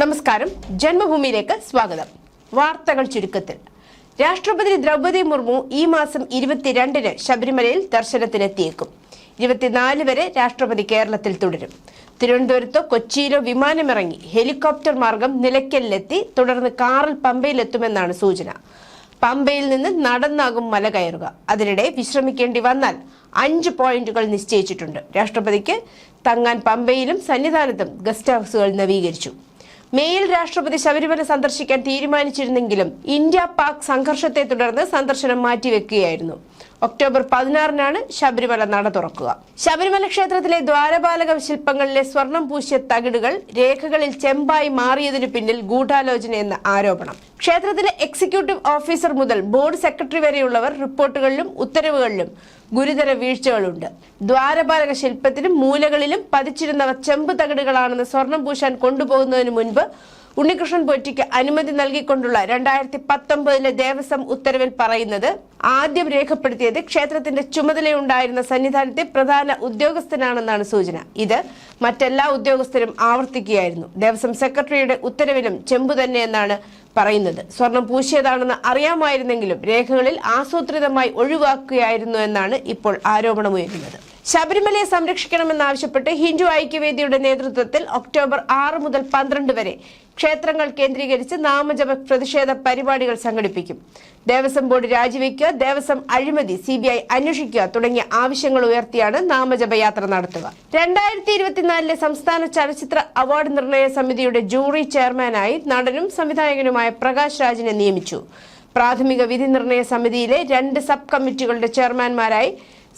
നമസ്കാരം. ജന്മഭൂമിയിലേക്ക് സ്വാഗതം. വാർത്തകൾ ചുരുക്കത്തിൽ. രാഷ്ട്രപതി ദ്രൗപദി മുർമു ഈ മാസം ഇരുപത്തിരണ്ടിന് ശബരിമലയിൽ ദർശനത്തിനെത്തിയേക്കും. ഇരുപത്തിനാല് വരെ രാഷ്ട്രപതി കേരളത്തിൽ തുടരും. തിരുവനന്തപുരത്തോ കൊച്ചിയിലോ വിമാനമിറങ്ങി ഹെലികോപ്റ്റർ മാർഗം നിലയ്ക്കലിലെത്തി തുടർന്ന് കാറിൽ പമ്പയിലെത്തുമെന്നാണ് സൂചന. പമ്പയിൽ നിന്ന് നടന്നാകും മല കയറുക. അതിനിടെ വിശ്രമിക്കേണ്ടി വന്നാൽ അഞ്ച് പോയിന്റുകൾ നിശ്ചയിച്ചിട്ടുണ്ട്. രാഷ്ട്രപതിക്ക് തങ്ങാൻ പമ്പയിലും സന്നിധാനത്തും ഗസ്റ്റ് ഹൗസുകൾ നവീകരിച്ചു. മേയിൽ രാഷ്ട്രപതി ശബരിമല സന്ദർശിക്കാൻ തീരുമാനിച്ചിരുന്നെങ്കിലും ഇന്ത്യ പാക് സംഘർഷത്തെ തുടർന്ന് സന്ദർശനം മാറ്റിവെക്കുകയായിരുന്നു. ഒക്ടോബർ പതിനാറിനാണ് ശബരിമല നട തുറക്കുക. ശബരിമല ക്ഷേത്രത്തിലെ ദ്വാരപാലക ശില്പങ്ങളിലെ സ്വർണം പൂശിയ തകിടുകൾ രേഖകളിൽ ചെമ്പായി മാറിയതിനു പിന്നിൽ ഗൂഢാലോചന എന്ന ആരോപണം. ക്ഷേത്രത്തിലെ എക്സിക്യൂട്ടീവ് ഓഫീസർ മുതൽ ബോർഡ് സെക്രട്ടറി വരെയുള്ളവർ റിപ്പോർട്ടുകളിലും ഉത്തരവുകളിലും ഗുരുതര വീഴ്ചകളുണ്ട്. ദ്വാരപാലക ശില്പത്തിനും മൂലകളിലും പതിച്ചിരുന്നവ ചെമ്പ് തകിടുകളാണെന്ന് സ്വർണം പൂശാൻ കൊണ്ടുപോകുന്നതിന് മുൻപ് ഉണ്ണികൃഷ്ണൻ പൊറ്റിക്ക് അനുമതി നൽകിക്കൊണ്ടുള്ള രണ്ടായിരത്തി പത്തൊമ്പതിലെ ദേവസ്വം ഉത്തരവിൽ പറയുന്നത് ആദ്യം രേഖപ്പെടുത്തിയത് ക്ഷേത്രത്തിന്റെ ചുമതലയുണ്ടായിരുന്ന സന്നിധാനത്തെ പ്രധാന ഉദ്യോഗസ്ഥനാണെന്നാണ് സൂചന. ഇത് മറ്റെല്ലാ ഉദ്യോഗസ്ഥരും ആവർത്തിക്കുകയായിരുന്നു. ദേവസ്വം സെക്രട്ടറിയുടെ ഉത്തരവിലും ചെമ്പു തന്നെയെന്നാണ് പറയുന്നത്. സ്വർണം പൂശിയതാണെന്ന് അറിയാമായിരുന്നെങ്കിലും രേഖകളിൽ ആസൂത്രിതമായി ഒഴിവാക്കുകയായിരുന്നു എന്നാണ് ഇപ്പോൾ ആരോപണമുയരുന്നത്. ശബരിമലയെ സംരക്ഷിക്കണമെന്നാവശ്യപ്പെട്ട് ഹിന്ദു ഐക്യവേദിയുടെ നേതൃത്വത്തിൽ ഒക്ടോബർ ആറ് മുതൽ പന്ത്രണ്ട് വരെ ക്ഷേത്രങ്ങൾ കേന്ദ്രീകരിച്ച് നാമജപ പ്രതിഷേധ പരിപാടികൾ സംഘടിപ്പിക്കും. ദേവസ്വം ബോർഡ് രാജിവെക്കുക ദേവസ്വം അഴിമതി സി ബി ഐ അന്വേഷിക്കുക തുടങ്ങിയ ആവശ്യങ്ങൾ ഉയർത്തിയാണ് നാമജപയാത്ര നടത്തുക. രണ്ടായിരത്തി ഇരുപത്തിനാലിലെ സംസ്ഥാന ചലച്ചിത്ര അവാർഡ് നിർണയ സമിതിയുടെ ജൂറി ചെയർമാനായി നടനും സംവിധായകനുമായ പ്രകാശ് രാജിനെ നിയമിച്ചു. പ്രാഥമിക വിധി നിർണയ സമിതിയിലെ രണ്ട് സബ് കമ്മിറ്റികളുടെ ചെയർമാൻമാരായി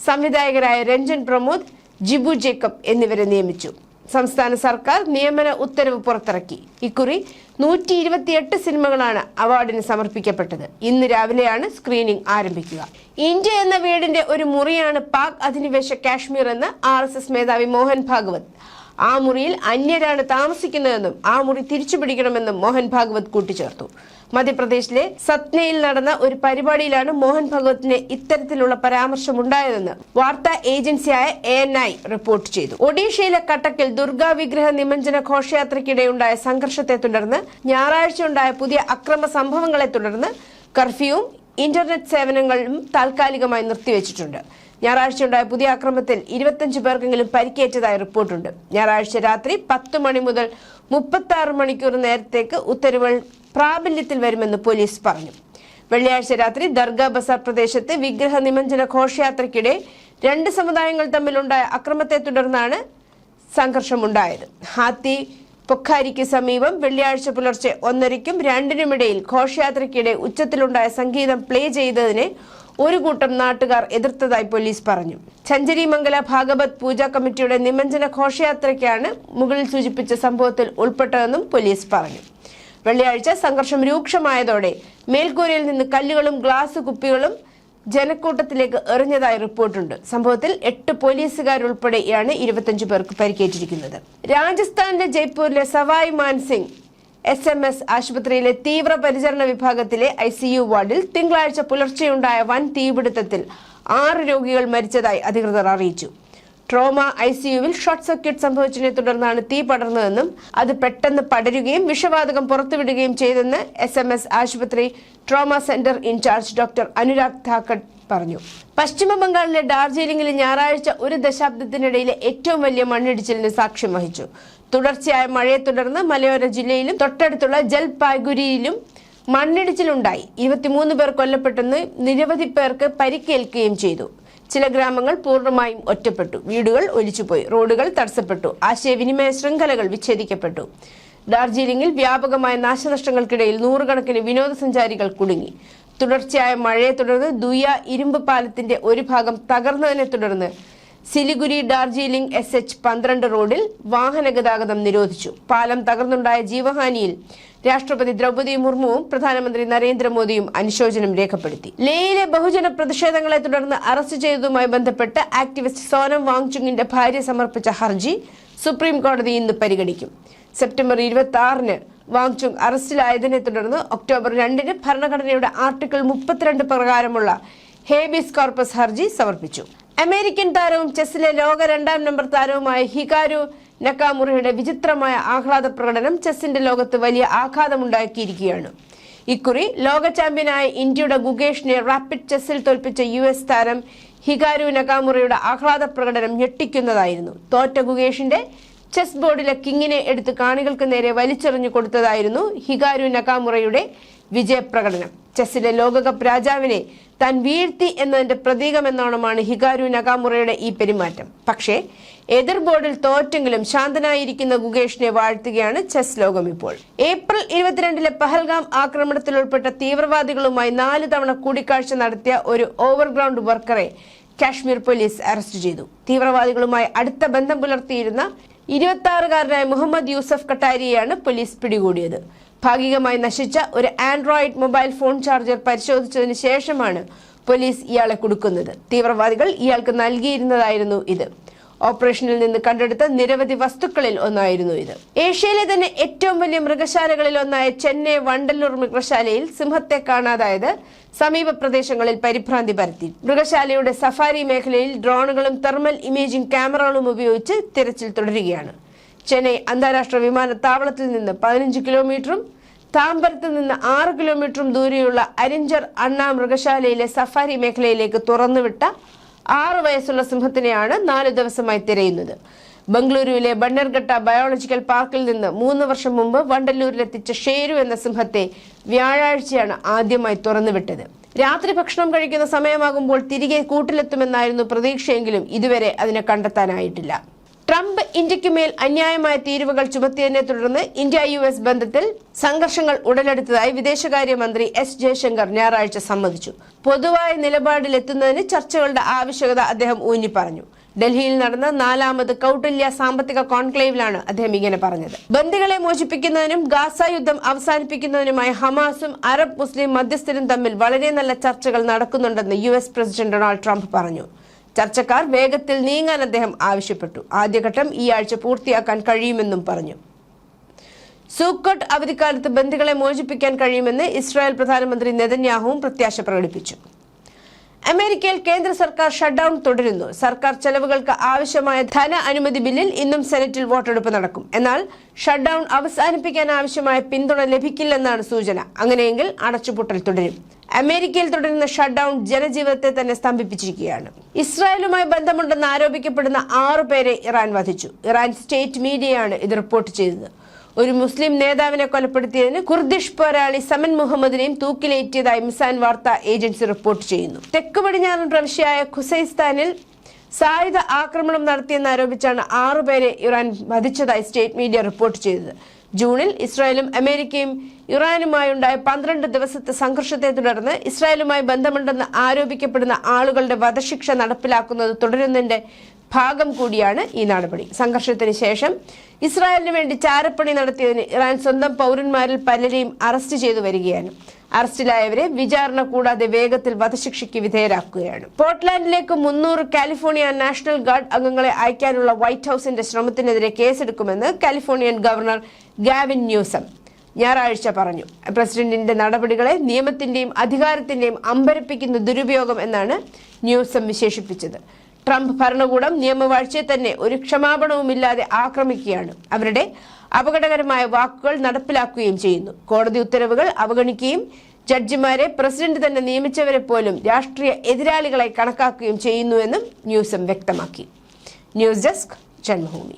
സംവിധായകരായ രഞ്ജൻ പ്രമോദ് ജിബു ജേക്കബ് എന്നിവരെ നിയമിച്ചു. സംസ്ഥാന സർക്കാർ നിയമന ഉത്തരവ് പുറത്തിറക്കി. ഇക്കുറി നൂറ്റി ഇരുപത്തിയെട്ട് സിനിമകളാണ് അവാർഡിന് സമർപ്പിക്കപ്പെട്ടത്. ഇന്ന് രാവിലെയാണ് സ്ക്രീനിംഗ് ആരംഭിക്കുക. ഇന്ത്യ എന്ന വീടിന്റെ ഒരു മുറിയാണ് പാക് അധിനിവേശ കാശ്മീർ എന്ന് ആർ മേധാവി മോഹൻ ഭാഗവത് ആ മുറിയിൽ അന്യരാണ് താമസിക്കുന്നതെന്നും ആ മുറി തിരിച്ചുപിടിക്കണമെന്നും മോഹൻ ഭാഗവത് കൂട്ടിച്ചേർത്തു. മധ്യപ്രദേശിലെ സത്നയിൽ നടന്ന ഒരു പരിപാടിയിലാണ് മോഹൻ ഭഗവത്തിന് ഇത്തരത്തിലുള്ള പരാമർശമുണ്ടായതെന്ന് വാർത്താ ഏജൻസിയായ എ എൻ ഐ റിപ്പോർട്ട് ചെയ്തു. ഒഡീഷയിലെ കട്ടക്കിൽ ദുർഗാ വിഗ്രഹ നിമഞ്ജന ഘോഷയാത്രയ്ക്കിടെയുണ്ടായ സംഘർഷത്തെ തുടർന്ന് ഞായറാഴ്ച ഉണ്ടായ പുതിയ അക്രമ സംഭവങ്ങളെ തുടർന്ന് കർഫ്യൂവും ഇന്റർനെറ്റ് സേവനങ്ങളും താൽക്കാലികമായി നിർത്തിവെച്ചിട്ടുണ്ട്. ഞായറാഴ്ച ഉണ്ടായ പുതിയ അക്രമത്തിൽ ഇരുപത്തഞ്ച് പേർക്കെങ്കിലും പരിക്കേറ്റതായി റിപ്പോർട്ടുണ്ട്. ഞായറാഴ്ച രാത്രി പത്ത് മണി മുതൽ മുപ്പത്തി ആറ് മണിക്കൂർ നേരത്തേക്ക് ഉത്തരവുകൾ പ്രാബല്യത്തിൽ വരുമെന്ന് പോലീസ് പറഞ്ഞു. വെള്ളിയാഴ്ച രാത്രി ദർഗ ബസാർ പ്രദേശത്ത് വിഗ്രഹ നിമഞ്ജന ഘോഷയാത്രയ്ക്കിടെ രണ്ട് സമുദായങ്ങൾ തമ്മിലുണ്ടായ അക്രമത്തെ തുടർന്നാണ് സംഘർഷമുണ്ടായത്. ഹാത്തി പൊഖാരിക്ക് സമീപം വെള്ളിയാഴ്ച പുലർച്ചെ ഒന്നരയ്ക്കും രണ്ടിനുമിടയിൽ ഘോഷയാത്രയ്ക്കിടെ ഉച്ചത്തിലുണ്ടായ സംഗീതം പ്ലേ ചെയ്തതിനെ ഒരു കൂട്ടം നാട്ടുകാർ എതിർത്തതായി പോലീസ് പറഞ്ഞു. ചഞ്ചരി മംഗല ഭാഗവത് പൂജാ കമ്മിറ്റിയുടെ നിമഞ്ജന ഘോഷയാത്രയ്ക്കാണ് മുകളിൽ സൂചിപ്പിച്ച സംഭവത്തിൽ ഉൾപ്പെട്ടതെന്നും പോലീസ് പറഞ്ഞു. വെള്ളിയാഴ്ച സംഘർഷം രൂക്ഷമായതോടെ മേൽക്കൂരയിൽ നിന്ന് കല്ലുകളും ഗ്ലാസ് കുപ്പികളും ജനക്കൂട്ടത്തിലേക്ക് എറിഞ്ഞതായി റിപ്പോർട്ടുണ്ട്. സംഭവത്തിൽ എട്ട് പോലീസുകാരുൾപ്പെടെയാണ് ഇരുപത്തഞ്ചു പേർക്ക് പരിക്കേറ്റിരിക്കുന്നത്. രാജസ്ഥാനിലെ ജയ്പൂരിലെ Sawai Mansingh S M S ആശുപത്രിയിലെ തീവ്രപരിചരണ വിഭാഗത്തിലെ ഐ സി യു വാർഡിൽ തിങ്കളാഴ്ച പുലർച്ചെയുണ്ടായ വൻ തീപിടുത്തത്തിൽ ആറ് രോഗികൾ മരിച്ചതായി അധികൃതർ അറിയിച്ചു. ട്രോമ ഐ സിയുവിൽ ഷോർട്ട് സർക്യൂട്ട് സംഭവിച്ചതിനെ തുടർന്നാണ് തീ പടർന്നതെന്നും അത് പെട്ടെന്ന് പടരുകയും വിഷവാതകം പുറത്തുവിടുകയും ചെയ്തെന്ന് എസ് എം എസ് ആശുപത്രി trauma centre in-charge doctor Anurag Thakur പറഞ്ഞു. പശ്ചിമ ബംഗാളിലെ ഡാർജിലിംഗിൽ ഞായറാഴ്ച ഒരു ദശാബ്ദത്തിനിടയിലെ ഏറ്റവും വലിയ മണ്ണിടിച്ചിലിന് സാക്ഷ്യം വഹിച്ചു. തുടർച്ചയായ മഴയെ തുടർന്ന് മലയോര ജില്ലയിലും തൊട്ടടുത്തുള്ള ജൽപായ്ഗുരിയിലും മണ്ണിടിച്ചിലുണ്ടായി. ഇരുപത്തിമൂന്ന് പേർ കൊല്ലപ്പെട്ടെന്ന് നിരവധി പേർക്ക് പരിക്കേൽക്കുകയും ചെയ്തു. ചില ഗ്രാമങ്ങൾ പൂർണമായും ഒറ്റപ്പെട്ടു. വീടുകൾ ഒലിച്ചുപോയി. റോഡുകൾ തടസ്സപ്പെട്ടു. ആശയവിനിമയ ശൃംഖലകൾ വിച്ഛേദിക്കപ്പെട്ടു. ഡാർജിലിംഗിൽ വ്യാപകമായ നാശനഷ്ടങ്ങൾക്കിടയിൽ നൂറുകണക്കിന് വിനോദസഞ്ചാരികൾ കുടുങ്ങി. തുടർച്ചയായ മഴയെ തുടർന്ന് ദുയ ഇരുമ്പ് പാലത്തിന്റെ ഒരു ഭാഗം തകർന്നതിനെ തുടർന്ന് സിലിഗുരി ഡാർജിലിംഗ് എസ് എച്ച് പന്ത്രണ്ട് റോഡിൽ വാഹന ഗതാഗതം നിരോധിച്ചു. പാലം തകർന്നുണ്ടായ ജീവഹാനിയിൽ രാഷ്ട്രപതി ദ്രൗപദി മുർമുവും പ്രധാനമന്ത്രി നരേന്ദ്രമോദിയും അനുശോചനം രേഖപ്പെടുത്തി. ലേയിലെ ബഹുജന പ്രതിഷേധങ്ങളെ തുടർന്ന് അറസ്റ്റ് ചെയ്തതുമായി ബന്ധപ്പെട്ട് ആക്ടിവിസ്റ്റ് സോനം വാങ്ചുങ്ങിന്റെ ഭാര്യ സമർപ്പിച്ച ഹർജി സുപ്രീം കോടതി ഇന്ന് പരിഗണിക്കും. സെപ്റ്റംബർ ഇരുപത്തി ആറിന് വാങ്ചുങ് അറസ്റ്റിലായതിനെ തുടർന്ന് ഒക്ടോബർ രണ്ടിന് ഭരണഘടനയുടെ ആർട്ടിക്കിൾ മുപ്പത്തിരണ്ട് പ്രകാരമുള്ള ഹേബിയസ് കോർപ്പസ് ഹർജി സമർപ്പിച്ചു. അമേരിക്കൻ താരവും ചെസ്സിലെ ലോക രണ്ടാം നമ്പർ താരവുമായ ഹികാരു നക്കാമുറയുടെ വിചിത്രമായ ആഹ്ലാദ പ്രകടനം ചെസ്സിന്റെ ലോകത്ത് വലിയ ആഘാതമുണ്ടാക്കിയിരിക്കുകയാണ്. ഇക്കുറി ലോക ചാമ്പ്യനായ ഇന്ത്യയുടെ ഗുഗേഷിനെ റാപ്പിഡ് ചെസ്സിൽ തോൽപ്പിച്ച യു എസ് താരം ഹികാരു നക്കാമുറയുടെ ആഹ്ലാദ പ്രകടനം ഞെട്ടിക്കുന്നതായിരുന്നു. തോറ്റ ഗുഗേഷിന്റെ ചെസ് ബോർഡിലെ കിങ്ങിനെ എടുത്ത് കാണികൾക്ക് നേരെ വലിച്ചെറിഞ്ഞു കൊടുത്തതായിരുന്നു ഹികാരു നക്കാമുറയുടെ വിജയപ്രകടനം. ചെസ്സിലെ ലോകകപ്പ് രാജാവിനെ താൻ വീഴ്ത്തി എന്നതിന്റെ പ്രതീകമെന്നോണമാണ് ഹികാരു നഗാമുറയുടെ ഈ പെരുമാറ്റം. പക്ഷേ എതിർ ബോർഡിൽ തോറ്റെങ്കിലും ശാന്തനായിരിക്കുന്ന ഗുഗേഷിനെ വാഴ്ത്തുകയാണ് ചെസ് ലോകം ഇപ്പോൾ. ഏപ്രിൽ ഇരുപത്തിരണ്ടിലെ പഹൽഗാം ആക്രമണത്തിൽ ഉൾപ്പെട്ട തീവ്രവാദികളുമായി നാല് തവണ കൂടിക്കാഴ്ച നടത്തിയ ഒരു ഓവർഗ്രൗണ്ട് വർക്കറെ കാശ്മീർ പോലീസ് അറസ്റ്റ് ചെയ്തു. തീവ്രവാദികളുമായി അടുത്ത ബന്ധം പുലർത്തിയിരുന്ന ഇരുപത്തി ആറുകാരനായ മുഹമ്മദ് യൂസഫ് കട്ടാരിയെയാണ് പോലീസ് പിടികൂടിയത്. ഭാഗികമായി നശിച്ച ഒരു ആൻഡ്രോയിഡ് മൊബൈൽ ഫോൺ ചാർജർ പരിശോധിച്ചതിന് ശേഷമാണ് പോലീസ് ഇയാളെ കൊടുക്കുന്നത്. തീവ്രവാദികൾ ഇയാൾക്ക് നൽകിയിരുന്നതായിരുന്നു ഇത്. ഓപ്പറേഷനിൽ നിന്ന് കണ്ടെടുത്ത നിരവധി വസ്തുക്കളിൽ ഒന്നായിരുന്നു ഇത്. ഏഷ്യയിലെ തന്നെ ഏറ്റവും വലിയ മൃഗശാലകളിൽ ഒന്നായ ചെന്നൈ വണ്ടല്ലൂർ മൃഗശാലയിൽ സിംഹത്തെ കാണാതായത് സമീപ പ്രദേശങ്ങളിൽ പരിഭ്രാന്തി പരത്തി. മൃഗശാലയുടെ സഫാരി മേഖലയിൽ ഡ്രോണുകളും തെർമൽ ഇമേജിംഗ് ക്യാമറകളും ഉപയോഗിച്ച് തിരച്ചിൽ തുടരുകയാണ്. ചെന്നൈ അന്താരാഷ്ട്ര വിമാനത്താവളത്തിൽ നിന്ന് പതിനഞ്ച് കിലോമീറ്ററും താമ്പരത്ത് നിന്ന് ആറ് കിലോമീറ്ററും ദൂരെയുള്ള അരിഞ്ചർ അണ്ണാ മൃഗശാലയിലെ സഫാരി മേഖലയിലേക്ക് തുറന്നുവിട്ട ആറ് വയസ്സുള്ള സിംഹത്തിനെയാണ് നാല് ദിവസമായി തിരയുന്നത്. ബംഗളൂരുവിലെ ബണ്ണർഘട്ട ബയോളജിക്കൽ പാർക്കിൽ നിന്ന് മൂന്ന് വർഷം മുമ്പ് വണ്ടല്ലൂരിലെത്തിച്ച ഷേരു എന്ന സിംഹത്തെ വ്യാഴാഴ്ചയാണ് ആദ്യമായി തുറന്നുവിട്ടത്. രാത്രി ഭക്ഷണം കഴിക്കുന്ന സമയമാകുമ്പോൾ തിരികെ കൂട്ടിലെത്തുമെന്നായിരുന്നു പ്രതീക്ഷയെങ്കിലും ഇതുവരെ അതിനെ കണ്ടെത്താനായിട്ടില്ല. ട്രംപ് ഇന്ത്യക്കുമേൽ അന്യായമായ തീരുവകൾ ചുമത്തിയതിനെ തുടർന്ന് ഇന്ത്യ യു എസ് ബന്ധത്തിൽ സംഘർഷങ്ങൾ ഉടലെടുത്തതായി വിദേശകാര്യമന്ത്രി എസ് ജയശങ്കർ ഞായറാഴ്ച സമ്മതിച്ചു. പൊതുവായ നിലപാടിലെത്തുന്നതിന് ചർച്ചകളുടെ ആവശ്യകത അദ്ദേഹം ഊന്നി പറഞ്ഞു ഡൽഹിയിൽ നടന്ന നാലാമത് കൌട്ടില്യ സാമ്പത്തിക കോൺക്ലേവിലാണ് അദ്ദേഹം ഇങ്ങനെ പറഞ്ഞത്. ബന്ദികളെ മോചിപ്പിക്കുന്നതിനും ഗാസ യുദ്ധം അവസാനിപ്പിക്കുന്നതിനുമായി ഹമാസും അറബ് മുസ്ലിം മധ്യസ്ഥരും തമ്മിൽ വളരെ നല്ല ചർച്ചകൾ നടക്കുന്നുണ്ടെന്ന് യു പ്രസിഡന്റ് ഡൊണാൾഡ് ട്രംപ് പറഞ്ഞു. ചർച്ചക്കാർ വേഗത്തിൽ നീങ്ങാൻ അദ്ദേഹം ആവശ്യപ്പെട്ടു. ആദ്യഘട്ടം ഈ ആഴ്ച പൂർത്തിയാക്കാൻ കഴിയുമെന്നും പറഞ്ഞു. സൂക്കോട്ട് അവധിക്കാലത്ത് ബന്ദികളെ മോചിപ്പിക്കാൻ കഴിയുമെന്ന് ഇസ്രായേൽ പ്രധാനമന്ത്രി നെതന്യാഹുവും പ്രത്യാശ പ്രകടിപ്പിച്ചു. അമേരിക്കയിൽ കേന്ദ്ര സർക്കാർ ഷട്ട്ഡൌൺ തുടരുന്നു. സർക്കാർ ചെലവുകൾക്ക് ആവശ്യമായ ധന അനുമതി ബില്ലിൽ ഇന്നും സെനറ്റിൽ വോട്ടെടുപ്പ് നടക്കും. എന്നാൽ ഷട്ട്ഡൌൺ അവസാനിപ്പിക്കാൻ ആവശ്യമായ പിന്തുണ ലഭിക്കില്ലെന്നാണ് സൂചന. അങ്ങനെയെങ്കിൽ അടച്ചുപൂട്ടൽ തുടരും. അമേരിക്കയിൽ തുടരുന്ന ഷട്ട്ഡൌൺ ജനജീവിതത്തെ തന്നെ സ്തംഭിപ്പിച്ചിരിക്കുകയാണ്. ഇസ്രായേലുമായി ബന്ധമുണ്ടെന്ന് ആരോപിക്കപ്പെടുന്ന ആറു പേരെ ഇറാൻ വധിച്ചു. ഇറാൻ സ്റ്റേറ്റ് മീഡിയയാണ് ഇത് റിപ്പോർട്ട് ചെയ്തത്. ഒരു മുസ്ലിം നേതാവിനെ കൊലപ്പെടുത്തിയതിന് കുർദിഷ് പോരാളി സമൻ മുഹമ്മദിനെയും തൂക്കിലേറ്റിയതായി മിസാൻ വാർത്താ ഏജൻസി റിപ്പോർട്ട് ചെയ്യുന്നു. തെക്ക് പടിഞ്ഞാറൻ പ്രവിശ്യയായ ഖുസൈസ്ഥാനിൽ സായുധ ആക്രമണം നടത്തിയെന്ന് ആരോപിച്ചാണ് ആറുപേരെ ഇറാൻ വധിച്ചതായി സ്റ്റേറ്റ് മീഡിയ റിപ്പോർട്ട് ചെയ്തത്. ജൂണിൽ ഇസ്രായേലും അമേരിക്കയും ഇറാനുമായുണ്ടായ പന്ത്രണ്ട് ദിവസത്തെ സംഘർഷത്തെ തുടർന്ന് ഇസ്രായേലുമായി ബന്ധമുണ്ടെന്ന് ആരോപിക്കപ്പെടുന്ന ആളുകളുടെ വധശിക്ഷ നടപ്പിലാക്കുന്നത് തുടരുന്നതിന്റെ ഭാഗം കൂടിയാണ് ഈ നടപടി. സംഘർഷത്തിന് ശേഷം ഇസ്രായേലിന് വേണ്ടി ചാരപ്പണി നടത്തിയതിന് ഇറാൻ സ്വന്തം പൗരന്മാരിൽ പലരെയും അറസ്റ്റ് ചെയ്തു വരികയാണ്. അറസ്റ്റിലായവരെ വിചാരണ കൂടാതെ വേഗത്തിൽ വധശിക്ഷയ്ക്ക് വിധേയരാക്കുകയാണ്. പോർട്ട്ലാൻഡിലേക്ക് മുന്നൂറ് കാലിഫോർണിയ നാഷണൽ ഗാർഡ് അംഗങ്ങളെ അയക്കാനുള്ള വൈറ്റ് ഹൌസിന്റെ ശ്രമത്തിനെതിരെ കേസെടുക്കുമെന്ന് കാലിഫോർണിയൻ ഗവർണർ ഗാവിൻ ന്യൂസം ഞായറാഴ്ച പറഞ്ഞു. പ്രസിഡന്റിന്റെ നടപടികളെ നിയമത്തിന്റെയും അധികാരത്തിന്റെയും അമ്പരപ്പിക്കുന്ന ദുരുപയോഗം എന്നാണ് ന്യൂസം വിശേഷിപ്പിച്ചത്. ട്രംപ് ഭരണകൂടം നിയമവാഴ്ചയെ തന്നെ ഒരു ക്ഷമാപണവുമില്ലാതെ ആക്രമിക്കുകയാണ്. അവരുടെ അപകടകരമായ വാക്കുകൾ നടപ്പിലാക്കുകയും ചെയ്യുന്നു. കോടതി ഉത്തരവുകൾ അവഗണിക്കുകയും ജഡ്ജിമാരെ പ്രസിഡന്റ് തന്നെ നിയമിച്ചവരെ പോലും രാഷ്ട്രീയ എതിരാളികളായി കണക്കാക്കുകയും ചെയ്യുന്നുവെന്നും ന്യൂസം വ്യക്തമാക്കി. News desk Janmabhoomi.